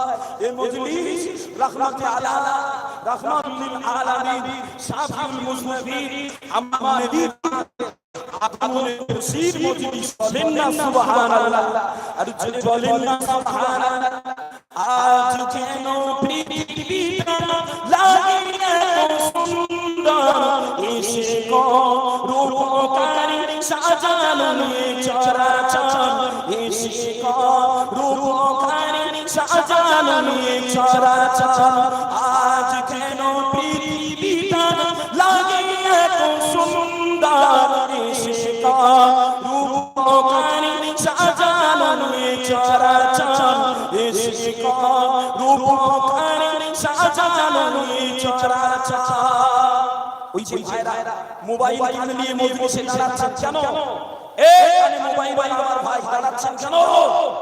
হয় এই মজলিস রহমতে সাজানো চরাচর সাজানো চরাচর আজ কেন পৃথিবীটা লাগে এত সুন্দর এসে রূপকারী সাজানো চরাচর এসে রূপকারী সাজানো চরাচর ওই যে ভাইরা মোবাইল কানে নিয়ে কেন? এখানে মোবাইল ভাই দাঁড়াচ্ছেন কেন?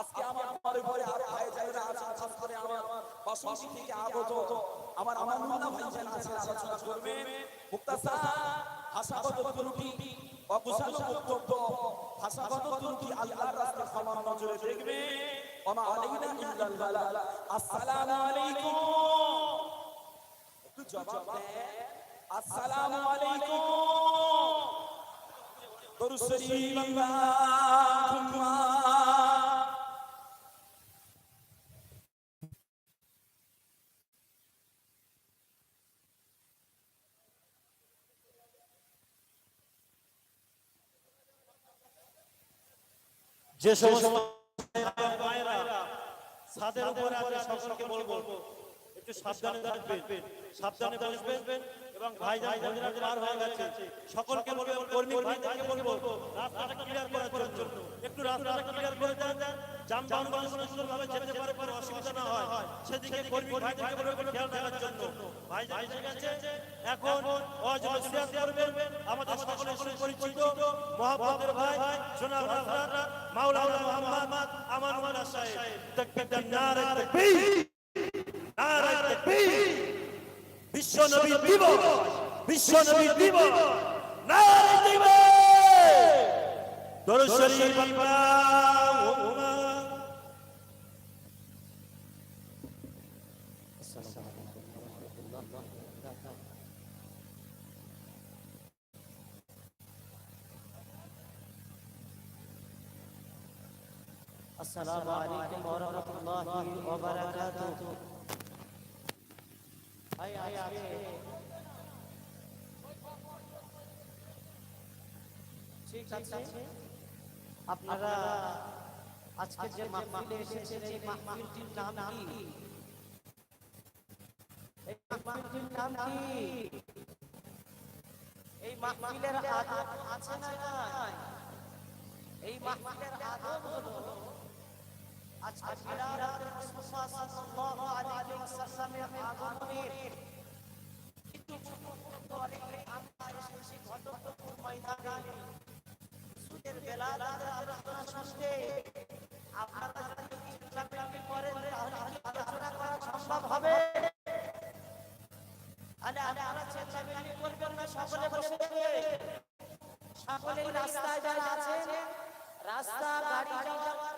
আজকে আমার ঘরে ঘরে আর ভাই যাইরা আছে খাস করে আমার বাসন্তী থেকে আগত আমার আমানুল্লাহ ভাই যান আছে আলোচনা করবে মুক্তাসা ভাষাগত ত্রুটি অকুশল বক্তব্য ভাষাগত ত্রুটি আল্লাহর রাস্তায় ক্ষমা নজরে দেখবে। ওমা আলাইনা ইল্লাল বালাগ আসসালামু আলাইকুম। একটু জবাব দেন। আসসালামু আলাইকুম। দরুদ শরীফ আল্লাহুম্মা। যে সমস্ত ছাদের উপরে সকলকে বলব একটু সাবধানে থাকবেন সাবধানে বসবেন এবং ভাই যাই পার হয়ে গেছে। সকলকে বলব কর্মী ভাইদেরকে বলব, রাস্তাটা ক্লিয়ার করার জন্য। একটু রাস্তাটা ক্লিয়ার করে দেন, যানবাহন সুন্দরভাবে যেতে পারে, কোনো অসুবিধা না হয়। সেদিকে কর্মী ভাইদেরকে বলব খেয়াল রাখার জন্য। ভাই এসে গেছে। এখন ওয়াজ করবেন আমাদের সকলের সুপরিচিত মহাব্বতের ভাই জনাব হযরত মাওলানা মুহাম্মদ আমানুল্লাহ সাহেব। তাকবীর নারে তাকবীর নারে তাকবীর বিশ্ব নবী দিবস বিশ্ব নবী দিবস নারে দিবস দরুদ শরীফ আল্লাহুম্মা السلام عليكم ورحمة الله وبركاته ভাই আছে ঠিক আছে আপনারা আজকে যে মাহফিলে এসেছেন এই মাহফিলটির নাম কি? এই মাহফিলটির নাম কি? এই মাহফিলের আদব আছে না নাই? এই মাহফিলের আদব হলো সম্ভব হবে সকলে সকলে রাস্তায় যারা আছেন রাস্তা গাড়ি যাওয়ার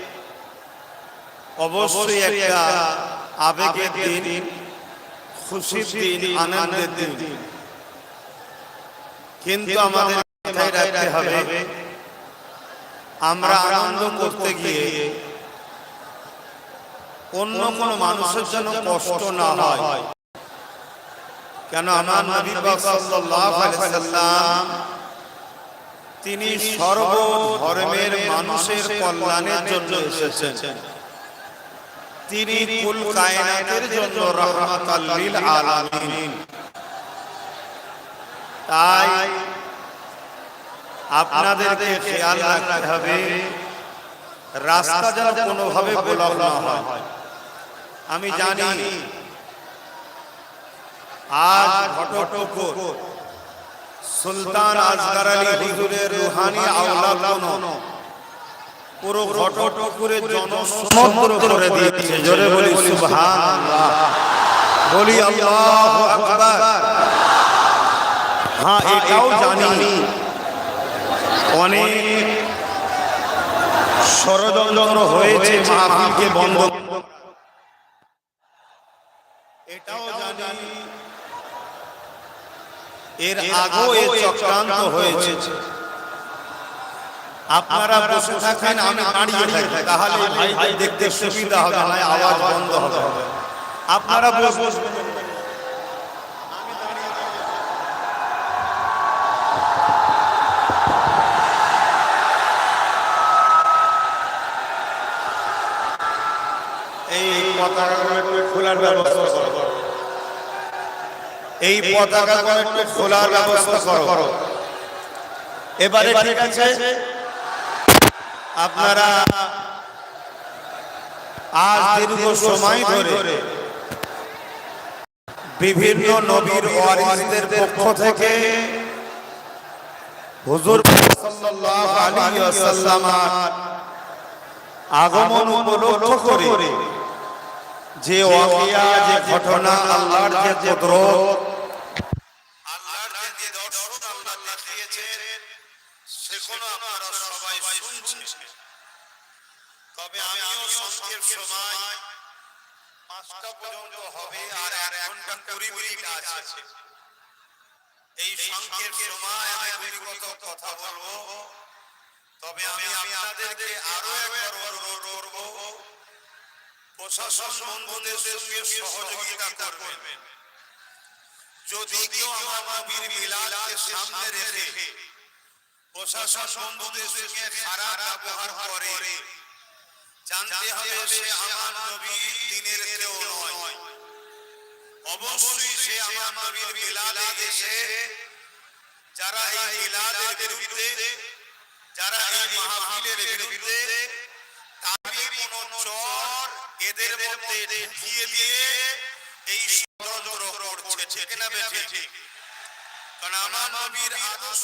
অবশ্যই একটা আবেগের দিন খুশির দিন আনন্দের দিন। কিন্তু আমাদের মাথায় রাখতে হবে আমরা আনন্দ করতে গিয়ে অন্য কোনো মানুষের জন্য কষ্ট না হয়। কেন আমার নবী পাক সাল্লাল্লাহু আলাইহি সাল্লাম তিনি সর্ব ধর্মের মানুষের কল্যাণের জন্য এসেছেন। তিনি কুল কায়নাতের জন্য রহমাতাল লিল আলামিন। তাই আপনাদেরকে খেয়াল রাখতে হবে রাস্তা যেন কোনোভাবে ব্লক না হয়। আমি জানি আজ ঘটকপুর সুলতান আজগার আলী হুজুরের রুহানি আওলাদ পুরো ঘটকপুরের জনসমুদ্র করে দিয়েছে। জোরে বলি সুবহানাল্লাহ। বলি আল্লাহু আকবার। হ্যাঁ এটাও জানি। অনেক ষড়যন্ত্র হয়েছে মাহফিলকে বন্ধ এটাও জানি। এর আগেও এ চক্রান্ত হয়েছে। আপনারা বসে থাকেন আমি দাঁড়িয়ে থাকি। তাহলে ভাই ভাই দেখতে সুবিধা হবে না আওয়াজ বন্ধ হবে। আপনারা বসবেন। খোলার ব্যবস্থা করো। এই পতাকাগুলো একটু খোলার ব্যবস্থা করো। এবারে ঠিক আছে আপনারা আজ দীর্ঘ সময় ধরে বিভিন্ন নবীর ওয়ারিসদের পক্ষ থেকে হুজুর সাল্লাল্লাহু আলাইহি ওয়াসাল্লাম আগমন উপলক্ষ করে যে ওয়াকিয়া যে ঘটনা আল্লাহর যে কুদরত তবে আমিও সংক্ষেপ সময় পাঁচটা পর্যন্ত হবে আর এক ঘণ্টা কুড়ি মিনিট আছে। এই সংক্ষেপ সময় আমি গুলিগত কথা বলব। তবে আমি আপনাদেরকে আরও একবার অনুরোধ করব, প্রশাসন বন্ধুদের সঙ্গে সহযোগিতা করবেন। যদি কেউ আমার নবীর মিলাদকে সামনে রেখে প্রশাসন বন্ধুদের সঙ্গে খারাপ ব্যবহার করে জানতে হবে সে আমার নবীর দিনের কেউ নয়। অবশ্যই সে আমার নবীর মিলাদে এসে, যারা এই মিলাদের বিরুদ্ধে, যারা এই মাহফিলের বিরুদ্ধে তাবির কোন চর এদের মধ্যে ঢুকিয়ে দিয়ে এই ষড়যন্ত্র করছে। ঠিক না কারণ আমার নবীর আদর্শ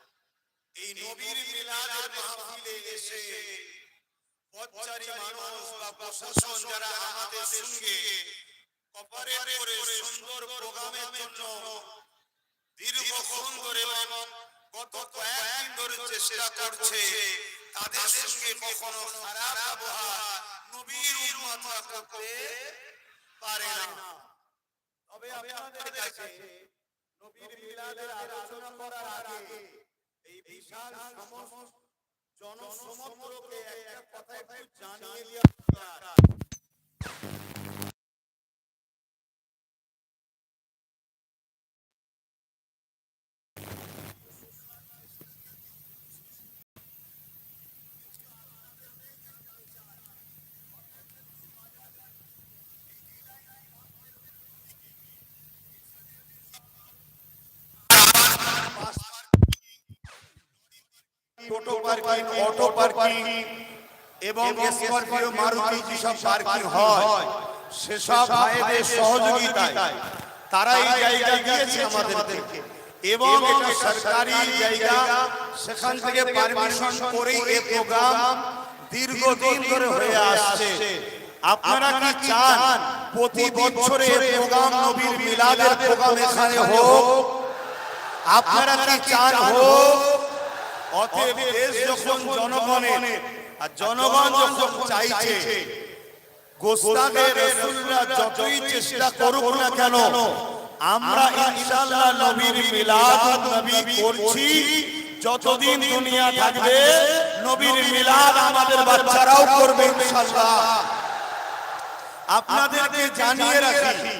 এই নবীর মিলাদের মাহফিলে এসে পথচারী মানুষ বা প্রশাসন যারা আমাদের সঙ্গে কপারেট করে সুন্দর প্রোগ্রামের জন্য দীর্ঘক্ষণ ধরে এবং গত কয়েকদিন ধরে চেষ্টা করছে তাদের সঙ্গে কখনো খারাপ ব্যবহার নবীর উম্মত করতে পারে না। তবে আপনাদের কাছে নবীর মিলাদের আলোচনা করার আগে এই বিশাল সমস্ত জনসমগ্রকে একটা কথা একটু জানিয়ে দেওয়া টোটো পার্কিং অটো পার্কিং এবং স্করপিও মারুতি যেসব পার্কিং হয় সেসব ভাইদের সহযোগিতায় তারা এই জায়গা দিয়েছে আমাদেরকে। এবং এটা সরকারি জায়গা সেখান থেকে পারমিশন করেই এই প্রোগ্রাম দীর্ঘদিন ধরে হয়ে আসছে। আপনারা কি চান? প্রতি বছরে প্রোগ্রাম নবীর মিলাদের প্রোগ্রাম এখানে হোক। আপনারা কি চান হোক? অতএব দেশ যখন জনগণের আর জনগণ যখন চাইছে গোস্তাকে রসুলরা যতই চেষ্টা করুক না কেন আমরা ইনশাআল্লাহ নবীর মিলাদ নবী করছি। যতদিন দুনিয়া থাকবে নবীর মিলাদ আমাদের বাচ্চারাও করবে ইনশাআল্লাহ। আপনাদেরকে জানিয়ে রাখি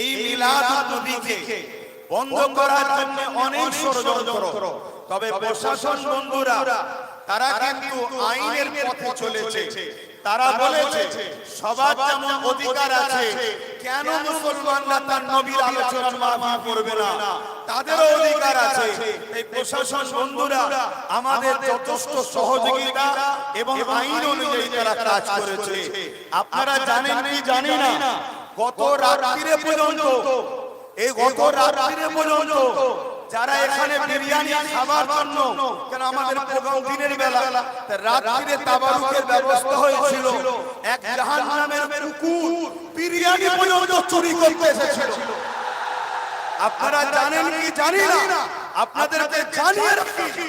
এই মিলাদ নবীকে বন্ধ করার জন্য অনেক ষড়যন্ত্র। তবে প্রশাসন বন্ধুরা তারা কিন্তু আইনের পথে চলেছে। তারা বলেছে সবার যেমন অধিকার আছে কেন মুসলমানরা তার নবীর আলোচনার মাফি করবে না। তাদেরও অধিকার আছে। এই প্রশাসন বন্ধুরা আমাদের যথেষ্ট সহযোগিতা এবং আইন অনুযায়ী তারা কাজ করেছে। আপনারা জানেন কি জানি না? গত রাত্রিরে পর্যন্ত এই গত রাত্রিরে পর্যন্ত যারা এখানে বিরিয়ানি খাবার জন্য কেন আমাদের প্রোগ্রাম দিনের বেলা তা রাত্রিরে তাবারুকের ব্যবস্থা হয়েছিল। এক জাহান্নামের কুকুর বিরিয়ানি পর্যন্ত চুরি করতে এসেছিল। আপনারা জানেন কি জানি না? আপনাদেরকে জানিয়ে রাখি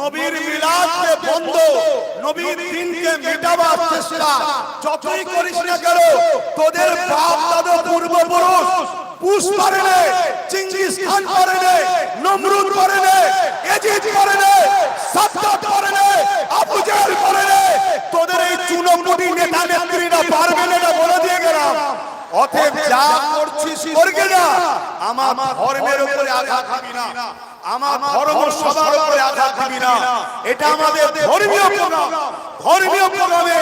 নবীর মিলাদকে বন্ধ। নবীর দিনকে মেটাবার চেষ্টা। যতই করিস না কেন, তোদের বাপ দাদা পূর্বপুরুষ পুষ অতএব যা করছিস করবে না। আমার ধর্মের উপরে আঘাত দিবি না। আমার ধর্ম সবার উপরে আঘাত দিবি না। এটা আমাদের ধর্মীয় প্রোগ্রাম ধর্মীয় প্রোগ্রামে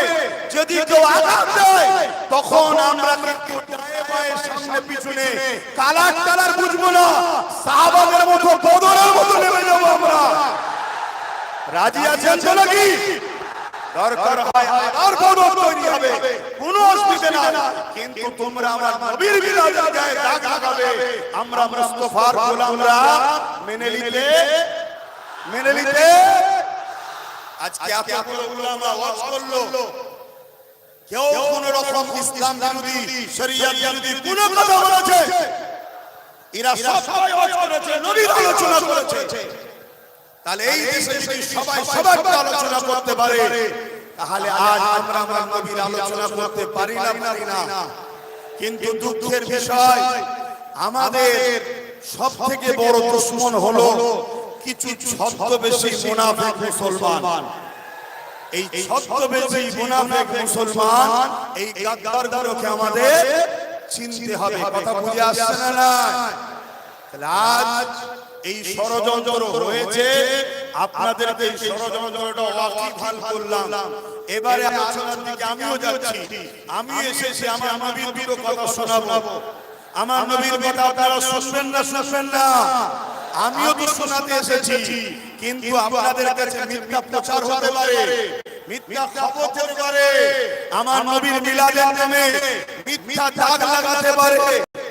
যদি কেউ আঘাত দেয় তখন আমরা কিন্তু সামনে পিছনে কালার কালার বুঝব না। সাহাবাদের মতো বদরের মতো নেমে যাব আমরা। রাজি আছেন তো নাকি? দরকার হয় আর বদল তৈরি হবে। কোনো অসুবিধা না কিন্তু তোমরা আমার নবীর বিলাদের গায়ে দাগ লাগাবে। আমরা মুস্তাফার গোলামরা মেনে নিতে। মেনে নিতে। আজকে এতগুলো গোলামরা ওয়াজ করল। কেউ কোন রকম ইসলাম বিরোধী শরিয়াত বিরোধী কোন কথা বলেছে। এরা সবাই ওয়াজ করেছে নবীর আলোচনা করেছে। তাহলে এই দেশে যদি সবাই সবার আলোচনা করতে পারে তাহলে আজ আমরা আমার নবীর আলোচনা করতে পারি না পারি না কিন্তু দুঃখের বিষয় আমাদের সব থেকে বড় দুশ্মন হলো কিছু ছদ্মবেশী মুনাফিক মুসলমান। এই ছদ্মবেশী মুনাফিক মুসলমান এই গাদ্দারগুলোকে আমাদের চিনতে হবে। কথা বুঝে আসছে না না। তাহলে আজ এই ষড়যন্ত্র হয়েছে আপনাদেরকে এই ষড়যন্ত্রটা ওয়াকিফাল করলাম। এবারে আলোচনার দিকে আমিও যাচ্ছি। আমি এসেছি আমার নবীর দুটো কথা শোনাবো। আমার নবীর কথা আপনারা শুনবেন না শুনবেন না। আমিও তো শোনাতে এসেছি। কিন্তু আপনাদের কাছে মিথ্যা প্রচার হতে পারে। মিথ্যা খবর হতে পারে। আমার নবীর মিলাদের নামে মিথ্যা দাগ লাগাতে পারে।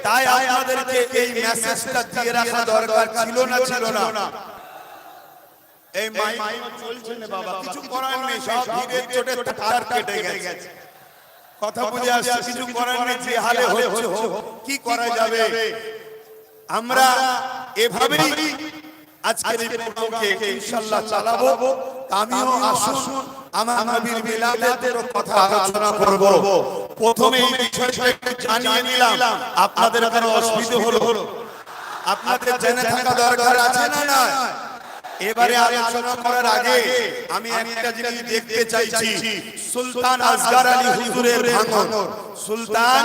তাই আপনাদেরকে এই মেসেজটা দিয়ে রাখা দরকার ছিল না ছিল না? এই মাই চলছে না বাবা, কিছু করার নেই, সব ভিড়ের চোটে তার কেটে গেছে। কথা বুঝে আসছে, কিছু করার নেই, যে হালে হচ্ছে কি করা যাবে? আমরা এভাবেই আজকের এই প্রোগ্রামকে ইনশাআল্লাহ চালাবো। আমিও আসুন, আমার নবীর মিলাদের কথা আলোচনা করব। প্রথমে এই বিষয়টা একটু জানিয়ে নিলাম। আপনাদের কোনো অসুবিধা হলো। আপনাদের জেনে থাকা দরকার আছে না না? এবারে আলোচনা করার আগে আমি একটা জিনিস দেখতে চাইছি। সুলতান আসগার আলী হুজুরের ভাঙন। সুলতান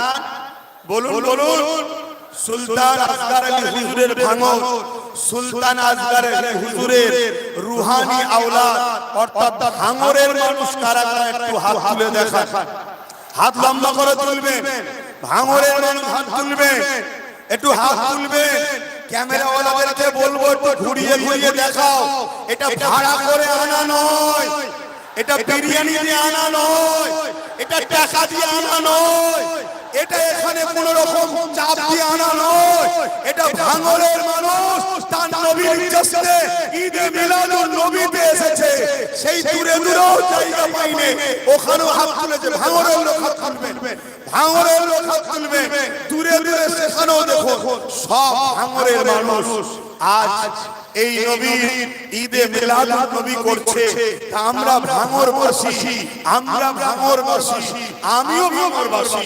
বলুন বলুন সুলতান আসগার আলী হুজুরের ভাঙর সুলতান আসগার আলী হুজুরের রুহানি আওলাদ। অর্থাৎ ভাঙরের মানুষ কারা কারা একটু হাত তুলে দেখান হাত লম্বা করে তুলবে ভাঙরের মানুষ হাত তুলবে একটু হাত তুলবে ক্যামেরাওয়ালাদেরকে বলব, একটু ঘুরিয়ে ঘুরিয়ে দেখাও, এটা ভাড়া করে আনা নয়, এটা বিরিয়ানি দিয়ে আনা নয়, এটা টাকা দিয়ে আনা নয়। এটা এখানে কোন রকম চাপ দিয়ে আনা নয়। এটা ভাঙরের মানুষ, তার নবীর জশ্নে ঈদে মিলাদুন নবীতে এসেছে। সেই দূরে দূরেও জায়গা পাইনি। ওখানেও হাত তুলেছে। ভাঙরের লোক হাত তুলবে। ভাঙরের লোক হাত তুলবে। দূরে দূরে সেখানেও দেখো, সব ভাঙরের মানুষ। আজ এই নবীর ঈদে মিলাদ নবী করছে। আমরা ভাঙর বাসী আমরা ভাঙর বাসী আমিও ভাঙর বাসী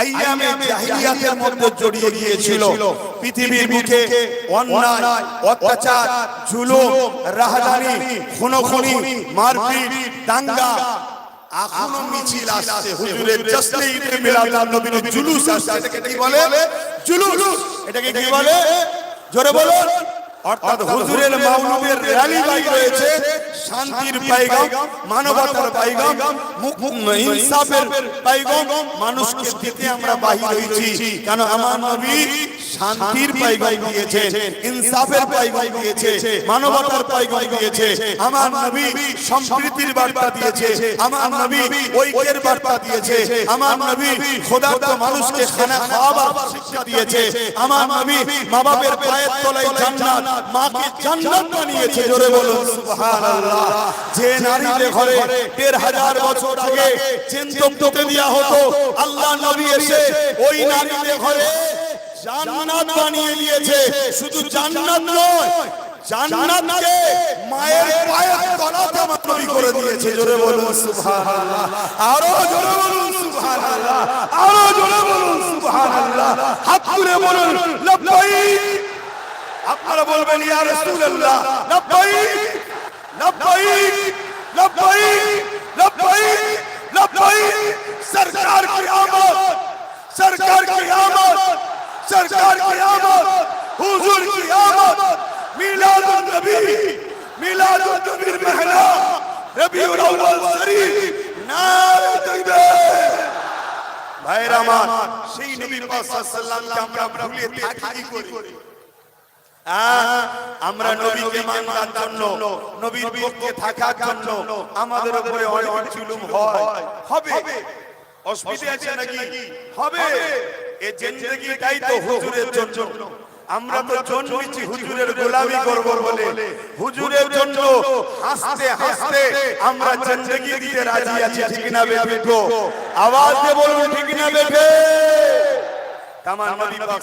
আইয়ামে জাহিলিয়াতের মধ্যে জড়িয়ে গিয়েছিল পৃথিবীর বুকে অন্যায় অত্যাচার জুলুম রাহাজানি খুনোখুনি মারপিট দাঙ্গা। এখনও মিছিল আসছে। হুজুরের জশ্নে ঈদে মিলাদুন নবীর জুলুস আসছে। এটাকে কি বলে? জুলুস। এটাকে কি বলে? জোরে বলুন। অর্থাৎ হুজুরের র্যালি রয়েছে শান্তির পাইগাম মানবতার পাইগাম ইনসাফের পাইগাম মানুষকে দিতে আমরা বাহির হয়েছি কেন আমার নবী শান্তির পাইগাম দিয়েছে। ইনসাফের পাইগাম দিয়েছে মানবতার পাইগাম দিয়েছে। আমার নবী সম্প্রীতির বার্তা দিয়েছে। আমার নবী ঐক্যের বার্তা দিয়েছে। আমার নবী খোদার্ত মানুষকে খানা খাওয়াবার শিক্ষা দিয়েছে। আমার নবী মা বাবার পায়ের তলায় জান্নাত। মাকে জান্নাত বানিয়েছে জোরে বলুন সুবহানাল্লাহ। যে নারীদের ঘরে দেড় হাজার বছর আগে চিন্তন তোকে দেওয়া হতো আল্লাহ নবী এসে ওই নারীদের ঘরে জান্নাত বানিয়ে দিয়েছে শুধু জান্নাত নয় জান্নাতকে মায়ের পায়ের তলাতে আমার করে দিয়েছে জোরে বলুন সুবহানাল্লাহ। আরও জোরে বলুন সুবহানাল্লাহ। আরও জোরে বলুন সুবহানাল্লাহ। হাত তুলে বলুন লব্বাইক আপনারা বলবেন ইয়া রাসূলুল্লাহ লাব্বাইক লাব্বাইক লাব্বাইক লাব্বাইক লাব্বাইক সরকার কি আমদ সরকার কি আমদ সরকার কি আমদ হুজুর কি আমদ মিলাদুন নবী মিলাদুন নবীর মেহলা রবিউল আউয়াল শরীফ নারে তাকবীর ভাইরা আমার সেই নবী পাক সাল্লাল্লাহু আলাইহি ওয়াসাল্লামকে আমরা ভুলে থাকি কি করি আমরা নবীকে মানার জন্য নবীর পক্ষে থাকার জন্য আমাদের উপরে অনেক জুলুম হয়। হবে। অসুবিধা আছে নাকি? হবে। এই জিন্দেগিটাই তো হুজুরের জন্য। আমরা তো জন্মেছি হুজুরের গোলামি করব বলে। হুজুরের জন্য হাসতে হাসতে আমরা জিন্দেগি দিতে রাজি আছি ঠিক না বেঠো আওয়াজ দিয়ে বলুন ঠিক না বেঠে তামান নবী পাক